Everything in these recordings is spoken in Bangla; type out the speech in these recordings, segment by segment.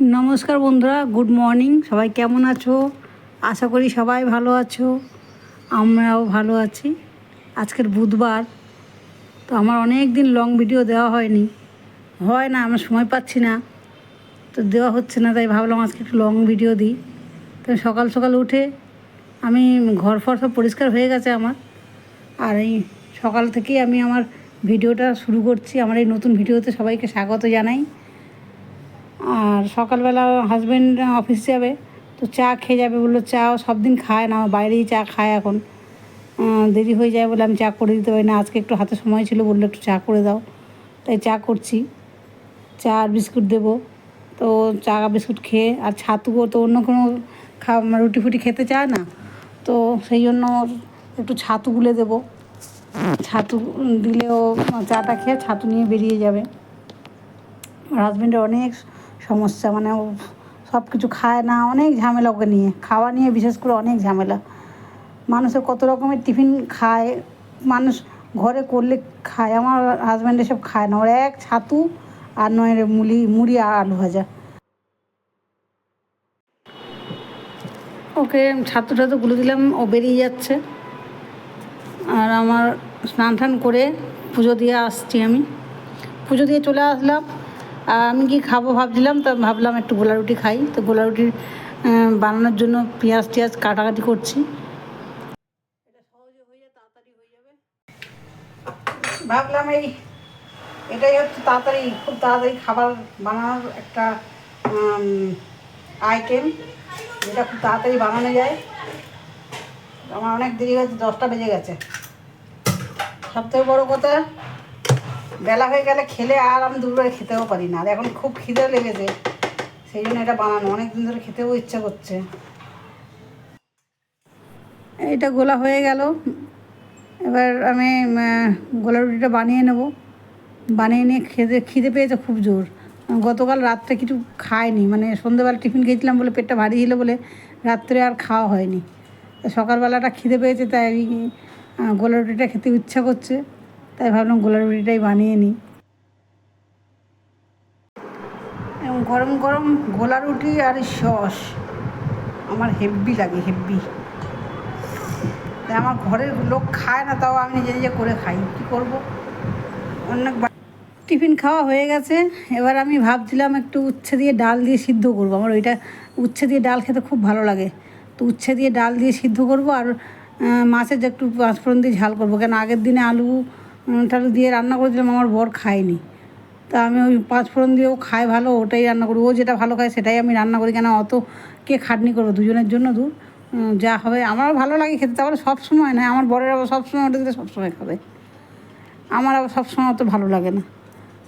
নমস্কার বন্ধুরা, গুড মর্নিং। সবাই কেমন আছো? আশা করি সবাই ভালো আছো, আমরাও ভালো আছি। আজকের বুধবার, তো আমার অনেক দিন লং ভিডিও দেওয়া হয়নি। হয় না, আমার সময় পাচ্ছি না। তো দেওয়া হচ্ছে না, তাই ভাবলাম আজকে একটু লং ভিডিও দিই। তো সকাল সকাল উঠে আমি ঘর ফর সব পরিষ্কার হয়ে গেছে আমার। আর এই সকাল থেকেই আমি আমার ভিডিওটা শুরু করছি। আমার এই নতুন ভিডিওতে সবাইকে স্বাগত জানাই। আর সকালবেলা হাজব্যান্ড অফিস যাবে, তো চা খেয়ে যাবে, বলল চাও সব দিন খায় না বাইরেই চা খায় এখন। দেরি হয়ে যায় বলে আমি চা করে দিতে পারি না, আজকে একটু হাতে সময় ছিল, বলল একটু চা করে দাও। তাই চা করছি, চা আর বিস্কুট দেবো। তো চা, বিস্কুট খেয়ে, আর ছাতু তো অন্য কোনো খা রুটি ফুটি খেতে চায় না, তো সেই জন্য একটু ছাতু গুলে দেবো। ছাতু দিলেও চাটা খেয়ে ছাতু নিয়ে বেরিয়ে যাবে। আমার হাজব্যান্ডের অনেক সমস্যা মানে ও সব কিছু খায় না, অনেক ঝামেলা ওকে নিয়ে। খাওয়া নিয়ে বিশেষ করে অনেক ঝামেলা। মানুষের কত রকমের টিফিন খায়, মানুষ ঘরে করলে খায়, আমার হাজব্যান্ড এসব খায় না। ওর এক ছাতু আর নয় রে মুড়ি আর আলু ভাজা। ওকে ছাতু গুলে দিলাম, ও বেরিয়ে যাচ্ছে। আর আমার স্নান টান করে পুজো দিয়ে আসছি আমি। পুজো দিয়ে চলে আসলাম। আমি কি খাব ভাবছিলাম, তা ভাবলাম একটু গোলা রুটি খাই। তো গোলা রুটি বানানোর জন্য পেঁয়াজ টিয়াজ কাটাকাটি করছি। ভাবলাম এই, এটাই হচ্ছে তাড়াতাড়ি, খুব তাড়াতাড়ি খাবার বানানোর একটা আইটেম যেটা খুব তাড়াতাড়ি বানানো যায়। আমার অনেক দেরি হয়েছে, দশটা বেজে গেছে। সবথেকে বড় কথা বেলা হয়ে গেলে খেলে আর আমি দুপুরে খেতেও পারি না। আর এখন খুব খিদে লেগেছে, সেই জন্য এটা বানানো। অনেক দিন ধরে খেতেও ইচ্ছা করছে। এটা গোলা হয়ে গেল। এবার আমি গোলা রুটিটা বানিয়ে নেব। বানিয়ে নিয়ে খেতে, খিদে পেয়েছে খুব জোর। গতকাল রাত্রে কিছু খাইনি। মানে সন্ধ্যেবেলা টিফিন খেয়েছিলাম বলে পেটটা ভারী ছিল বলে রাত্রে আর খাওয়া হয়নি। সকালবেলাটা খিদে পেয়েছে, তাই গোলা রুটিটা খেতে ইচ্ছা করছে। তাই ভাবলাম গোলা রুটিটাই বানিয়ে নিই। এবং গরম গরম গোলা রুটি আর সস। আমার হেব্বি লাগে হেব্বি। তাই আমার ঘরের লোক খায় না তাও আমি নিজে নিজে করে খাই। কী করব? অনেক টিফিন খাওয়া হয়ে গেছে। এবার আমি ভাবছিলাম একটু উচ্ছে দিয়ে ডাল দিয়ে সিদ্ধ করব। আমার ওইটা উচ্ছে দিয়ে ডাল খেতে খুব ভালো লাগে। তো উচ্ছে দিয়ে ডাল দিয়ে সিদ্ধ করব আর মাছের যে একটু পাঁচফোড়ন দিয়ে ঝাল করব। কেন আগের দিনে আলু উম, দিয়ে রান্না করেছিলাম আমার বর খায়নি। তা আমি ওই পাঁচফোড়ন দিয়েও খাই ভালো ওটাই রান্না করি। ও যেটা ভালো খায় সেটাই আমি রান্না করি কেন অত কে খাটনি করব? দুজনের জন্য দূর। যা হবে আমারও ভালো লাগে খেতে তারপরে সব সময় নয় আমার বরের আবার সবসময় ওটা দিলে সবসময় খাবে। আমার আবার সবসময় অত ভালো লাগে না।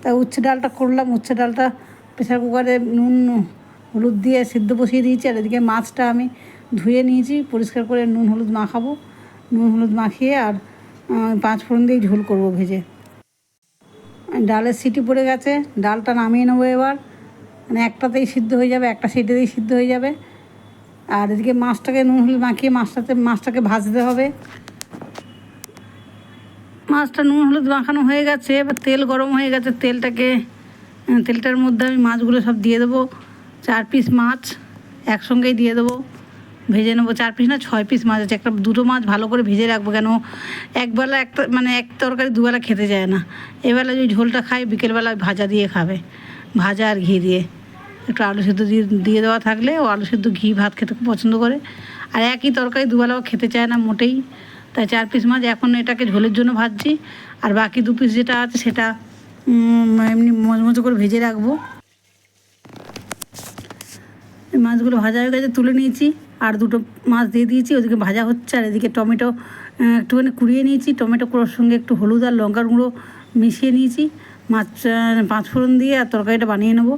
তাই উচ্ছে ডালটা করলাম উচ্ছে ডালটা প্রেসার কুকারে নুন হলুদ দিয়ে সিদ্ধ বসিয়ে দিয়েছি আর এদিকে মাছটা আমি ধুয়ে নিয়েছি পরিষ্কার করে নুন হলুদ মাখাবো। নুন হলুদ মাখিয়ে আর পাঁচ ফোড়ন দিয়ে ঝোল করব ভেজে। ডালের সিটি পড়ে গেছে, ডালটা নামিয়ে নেব এবার। মানে একটাতেই সিদ্ধ হয়ে যাবে, একটা সিটিতেই সিদ্ধ হয়ে যাবে। আর এদিকে মাছটাকে নুন হলুদ মাখিয়ে মাছটাতে, মাছটাকে ভাজতে হবে। মাছটা নুন হলুদ মাখানো হয়ে গেছে, এবার তেল গরম হয়ে গেছে, তেলটাকে, তেলটার মধ্যে আমি মাছগুলো সব দিয়ে দেবো। চার পিস মাছ একসঙ্গেই দিয়ে দেবো। ভেজে নেব চার পিস না, ছয় পিস মাছ আছে। একটা দুটো মাছ ভালো করে ভেজে রাখব কেন একবেলা একটা মানে এক তরকারি দুবেলা খেতে যায় না। এবেলা যদি ঝোলটা খায় বিকেলবেলা ভাজা দিয়ে খাবে। ভাজা আর ঘি দিয়ে। একটু আলু সেদ্ধ দিয়ে দিয়ে দেওয়া থাকলে ও আলু সেদ্ধ ঘি, ভাত খেতে খুব পছন্দ করে। আর একই তরকারি দুবেলাও খেতে চায় না মোটেই। তাই চার পিস মাছ এখন এটাকে ঝোলের জন্য ভাজছি। আর বাকি দু পিস যেটা আছে সেটা এমনি মজমজো করে ভেজে রাখব। মাছগুলো ভাজা হয়ে গেছে, তুলে নিয়েছি। আর দুটো মাছ দিয়ে দিয়েছি, ওদিকে ভাজা হচ্ছে, আর এদিকে টমেটো একটুখানি কুড়িয়ে নিয়েছি, টমেটো কুড়োর সঙ্গে একটু হলুদ আর লঙ্কার গুঁড়ো মিশিয়ে নিয়েছি, মাছ পাঁচফোড়ন দিয়ে আর তরকারিটা বানিয়ে নেব।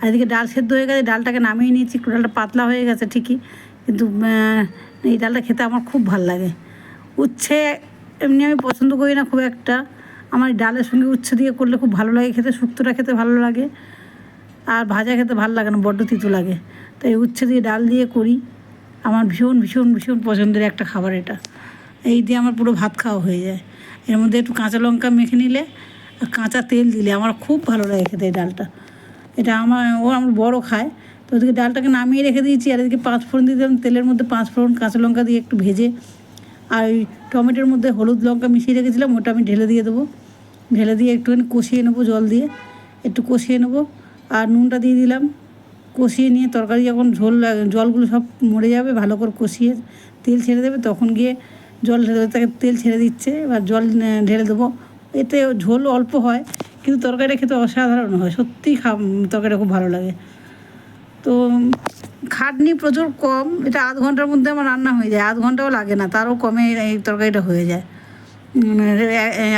আর এদিকে ডাল সেদ্ধ হয়ে গেছে, ডালটাকে নামিয়ে নিয়েছি একটু ডালটা পাতলা হয়ে গেছে ঠিকই, কিন্তু এই ডালটা খেতে আমার খুব ভালো লাগে। উচ্ছে এমনি আমি পছন্দ করি না খুব একটা, আমার ডালের সঙ্গে উচ্ছে দিয়ে করলে খুব ভালো লাগে খেতে, শুক্তোটা খেতে ভালো লাগে, আর ভাজা খেতে ভালো লাগে না, বড্ড তিতো লাগে, তাই উচ্ছে দিয়ে ডাল দিয়ে করি। আমার ভীষণ ভীষণ ভীষণ পছন্দের একটা খাবার এটা। এই দিয়ে আমার পুরো ভাত খাওয়া হয়ে যায়। এর মধ্যে একটু কাঁচা লঙ্কা মেখে নিলে আর কাঁচা তেল দিলে আমার খুব ভালো লাগে খেতে এই ডালটা। এটা আমার, ও আমার বড় খায়, তো ওদিকে ডালটাকে নামিয়ে রেখে দিয়েছি আর এদিকে পাঁচ ফোড়ন দিয়ে দিলাম, তেলের মধ্যে পাঁচ ফোড়ন কাঁচা লঙ্কা দিয়ে একটু ভেজে আর ওই টমেটোর মধ্যে হলুদ লঙ্কা মিশিয়ে রেখেছিলাম, ওটা আমি ঢেলে দিয়ে দেবো। ঢেলে দিয়ে একটুখানি কষিয়ে নেব জল দিয়ে, একটু কষিয়ে নেব আর নুনটা দিয়ে দিলাম। কষিয়ে নিয়ে তরকারি যখন ঝোল জলগুলো সব মরে যাবে, ভালো করে কষিয়ে তেল ছেড়ে দেবে, তখন গিয়ে জল ঢেলে তাকে তেল ছেড়ে দিচ্ছে, এবার জল ঢেলে দেবো। এতে ঝোল অল্প হয়, কিন্তু তরকারিটা খেতে অসাধারণ হয়, সত্যিই খা, তরকারিটা খুব ভালো লাগে। তো খাটনি প্রচুর কম, এটা আধ ঘণ্টার মধ্যে আমার রান্না হয়ে যায়, আধ ঘন্টাও লাগে না, তারও কমে এই তরকারিটা হয়ে যায়। মানে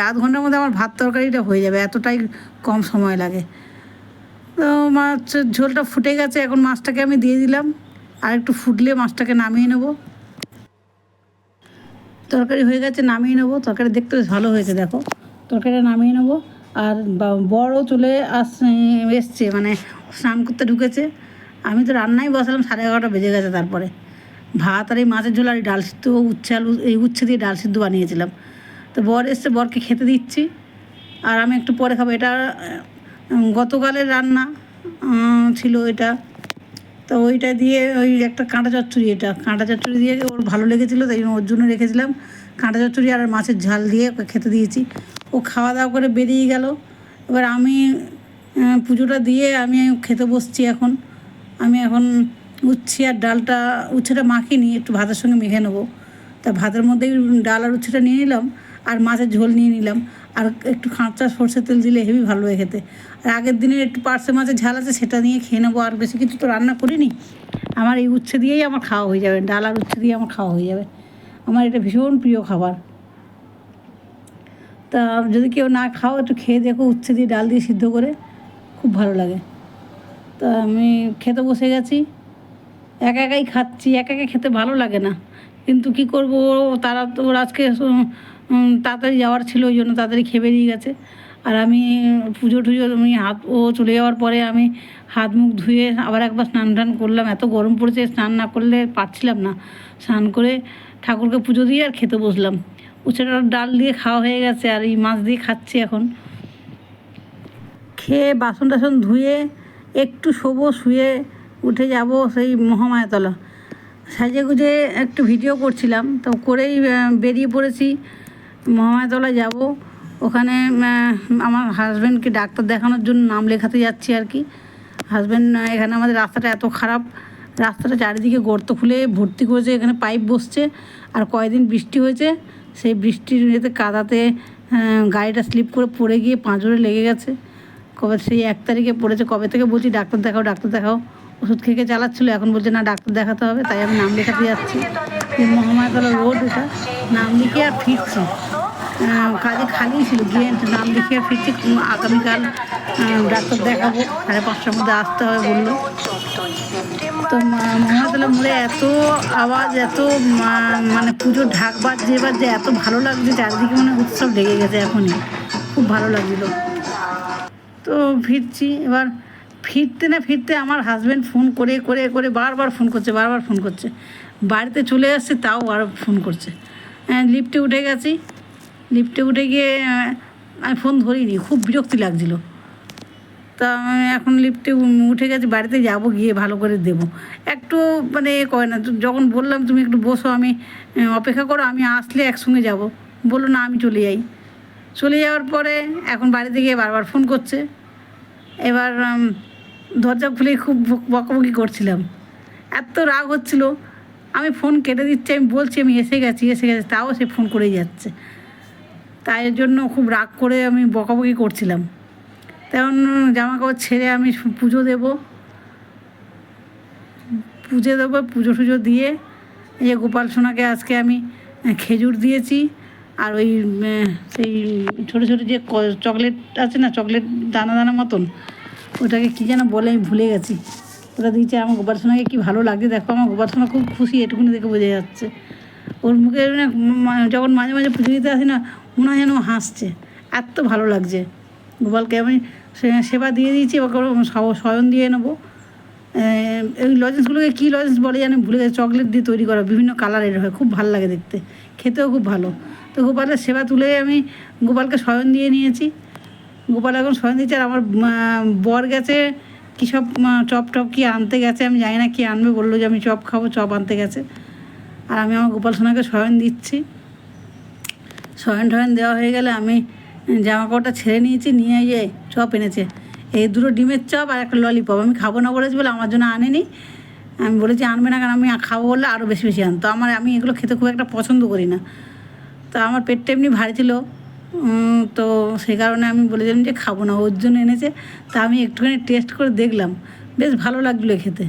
আধ ঘণ্টার মধ্যে আমার ভাত তরকারিটা হয়ে যাবে, এতটাই কম সময় লাগে। তো মাছ ঝোলটা ফুটে গেছে, এখন মাছটাকে আমি দিয়ে দিলাম। আর একটু ফুটলে মাছটাকে নামিয়ে নেব। তরকারি হয়ে গেছে, নামিয়ে নেব। তরকারি দেখতে ভালো হয়েছে, দেখো। তরকারিটা নামিয়ে নেব। আর বা- বড়ও চলে আস এসছে মানে স্নান করতে ঢুকেছে। আমি তো রান্নাই বসালাম, সাড়ে এগারোটা বেজে গেছে তারপরে। ভাত আর এই মাছের ঝোল আর ডাল সিদ্ধ, উচ্ছে আলু, এই উচ্ছে দিয়ে ডাল সিদ্ধ বানিয়েছিলাম। তো বর এসছে, বরকে খেতে দিচ্ছি। আর আমি একটু পরে খাব। এটা গতকালের রান্না ছিল এটা। তো ওইটা দিয়ে ওই একটা কাঁটা চচ্চড়ি এটা। কাঁটা চচ্চড়ি দিয়ে ওর ভালো লেগেছিলো, তাই ওর জন্য রেখেছিলাম। কাঁটা চচ্চড়ি আর মাছের ঝাল দিয়ে ওকে খেতে দিয়েছি। ও খাওয়া দাওয়া করে বেরিয়ে গেল। এবার আমি পুজোটা দিয়ে আমি খেতে বসছি এখন। আমি এখন উচ্ছে আর ডালটা, উচ্ছেটা মাখিনি একটু ভাতের সঙ্গে মেখে নেব। তা ভাতের মধ্যেই ডাল আর উচ্ছেটা নিয়ে নিলাম। আর মাছের ঝোল নিয়ে নিলাম। আর একটু খাঁচা সর্ষের তেল দিলে হেভি ভালো লাগে খেতে। আর আগের দিনের একটু পার্সে মাছের ঝাল আছে, সেটা নিয়ে খেয়ে নেব। আর বেশি কিছু তো রান্না করিনি। আমার এই উচ্ছে দিয়েই আমার খাওয়া হয়ে যাবে। ডাল আর উচ্ছে দিয়ে আমার খাওয়া হয়ে যাবে। আমার এটা ভীষণ প্রিয় খাবার। তা যদি কেউ না খাও, একটু খেয়ে দেখো উচ্ছে দিয়ে ডাল দিয়ে সিদ্ধ করে। খুব ভালো লাগে। তা আমি খেতে বসে গেছি। একা একাই খাচ্ছি। একা একা খেতে ভালো লাগে না। কিন্তু কি করব? তারা তো আজকে তাড়াতাড়ি যাওয়ার ছিল, ওই জন্য তাড়াতাড়ি খেয়ে বেরিয়ে গেছে। আর আমি পুজো টুজো, আমি হাত, ও চলে যাওয়ার পরে আমি হাত মুখ ধুয়ে আবার একবার স্নান টান করলাম। এত গরম পড়েছে, স্নান না করলে পারছিলাম না। স্নান করে ঠাকুরকে পুজো দিয়ে আর খেতে বসলাম। উচ্ছেটার ডাল দিয়ে খাওয়া হয়ে গেছে, আর এই মাছ দিয়ে খাচ্ছি এখন। খেয়ে বাসন টাসন ধুয়ে একটু শোবো, শুয়ে উঠে যাব সেই মহামায়াতলা। সাজে গুজে একটু ভিডিও করছিলাম, তো করেই বেরিয়ে পড়েছি। মহামায়াতলা যাব। ওখানে আমার হাজব্যান্ডকে ডাক্তার দেখানোর জন্য নাম লেখাতে যাচ্ছি আর কি। হাজব্যান্ড এখানে আমাদের রাস্তাটা এত খারাপ। রাস্তাটা চারিদিকে গর্ত খুলে ভর্তি করেছে, এখানে পাইপ বসছে। আর কয়দিন বৃষ্টি হয়েছে, সেই বৃষ্টির ইয়েতে কাদাতে গাড়িটা স্লিপ করে পড়ে গিয়ে পাঁজরে লেগে গেছে। কবে সেই এক তারিখে পড়েছে, কবে থেকে বলছি, ডাক্তার দেখাও ডাক্তার দেখাও। ওষুধ খেয়ে চালাচ্ছিলো, এখন বলছে, না, ডাক্তার দেখাতে হবে। তাই আমি নাম লেখাতে যাচ্ছি। মহামায়াতলা রোড এটা, নাম লিখে আর ফিরছি। কাজে খালি ছিল। গিয়ে নাম আর ফিরছি আগামীকাল ডাক্তার দেখাবো। সাড়ে পাঁচটার মধ্যে আসতে হবে বলল। তো মহাতলা মোড়ে এত আওয়াজ, এত মানে পুজো ঢাক বাজছে এবার যে এত ভালো লাগছে, চারিদিকে মানে উৎসব লেগে গেছে এখনই। খুব ভালো লাগছিল। তো ফিরছি, এবার ফিরতে না ফিরতে আমার হাজব্যান্ড ফোন করে করে করে বারবার ফোন করছে, বারবার ফোন করছে। বাড়িতে চলে আসছে তাও আর ফোন করছে। হ্যাঁ লিফটে উঠে গেছি। লিফটে উঠে গিয়ে আমি ফোন ধরিনি, খুব বিরক্তি লাগছিল। তা আমি এখন লিফটে উঠে গেছি, বাড়িতে যাব গিয়ে ভালো করে দেবো। একটু মানে এ করে না যখন বললাম, তুমি একটু বসো, আমি অপেক্ষা করো, আমি আসলে একসঙ্গে যাব। বলল, না, আমি চলে যাই। চলে যাওয়ার পরে এখন বাড়িতে গিয়ে বারবার ফোন করছে। এবার দরজা খুলে খুব বক- বকাবকি করছিলাম। এত রাগ হচ্ছিল, আমি ফোন কেটে দিচ্ছি, আমি বলছি, আমি এসে গেছি এসে গেছি। তাও সে ফোন করেই যাচ্ছে। তাই জন্য খুব রাগ করে আমি বকাবকি করছিলাম। তেমন জামা কাপড় ছেড়ে আমি পুজো দেব। পুজো দেবো, পুজো টুজো দিয়ে এই যে গোপাল সোনাকে আজকে আমি খেজুর দিয়েছি। আর ওই সেই ছোটো ছোটো যে চকলেট আছে না, চকলেট দানা দানা মতন, ওটাকে কী যেন বলে আমি ভুলে গেছি। ওটা দিয়েছে আমার গোপাল সোনাকে, কী ভালো লাগছে। দেখো আমার গোপাল সোনা খুব খুশি, এটুকুনি দেখে বোঝা যাচ্ছে। ওর মুখে যখন মাঝে মাঝে পুজো দিতে আসি না মনে হয় যেন হাসছে। এত ভালো লাগছে। গোপালকে আমি সেবা দিয়ে দিয়েছি, এবার করে স- শয়ন দিয়ে নেব। এই লজেন্সগুলোকে কী লজেন্স বলে জানি, ভুলে গেছে, চকলেট দিয়ে তৈরি করা, বিভিন্ন কালারের হয়, খুব ভালো লাগে দেখতে। খেতেও খুব ভালো। তো গোপালের সেবা তুলে আমি গোপালকে শয়ন দিয়ে নিয়েছি। গোপাল এখন শয়ন দিয়েছে, আর আমার বর গেছে, কী সব চপ টপ কি আনতে গেছে, আমি জানি না কী আনবে, বলল যে আমি চপ খাব, চপ আনতে গেছে। আর আমি আমার গোপাল সোনাকে শয়ন দিচ্ছি। শয়ন টয়ন দেওয়া হয়ে গেলে আমি জামা কাপড়টা ছেড়ে নিয়েছি, নিয়ে গিয়ে চপ এনেছে। এই দুটো ডিমের চপ আর একটা ললিপপ আমি খাব না বলেছি বলে আমার জন্য আনেনি। আমি বলেছি আনবে না কারণ আমি খাব বললে আরও বেশি বেশি আনতো। আমার আমি এগুলো খেতে খুব একটা পছন্দ করি না। তো আমার পেটটা এমনি ভারী ছিল। তো সেই কারণে আমি বলেছিলাম যে খাব না। ওর জন্য এনেছে। তা আমি একটুখানি টেস্ট করে দেখলাম। বেশ ভালো লাগছিল খেতে।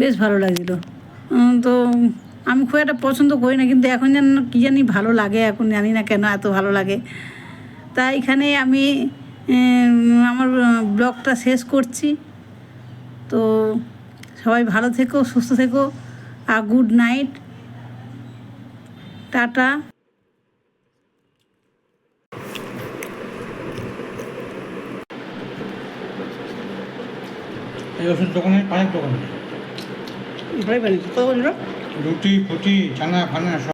বেশ ভালো লাগছিল তো আমি খুব একটা পছন্দ করি না কিন্তু এখন যেন কী জানি ভালো লাগে এখন জানি না কেন এত ভালো লাগে। তা এখানে আমি আমার ব্লগটা শেষ করছি। তো সবাই ভালো থেকো সুস্থ থেকো আর গুড নাইট টাটা। এই ওষুধ দোকানে অনেক দোকান। ভাই বাড়ি কত বলল রুটি ফুটি চানা ফানা সব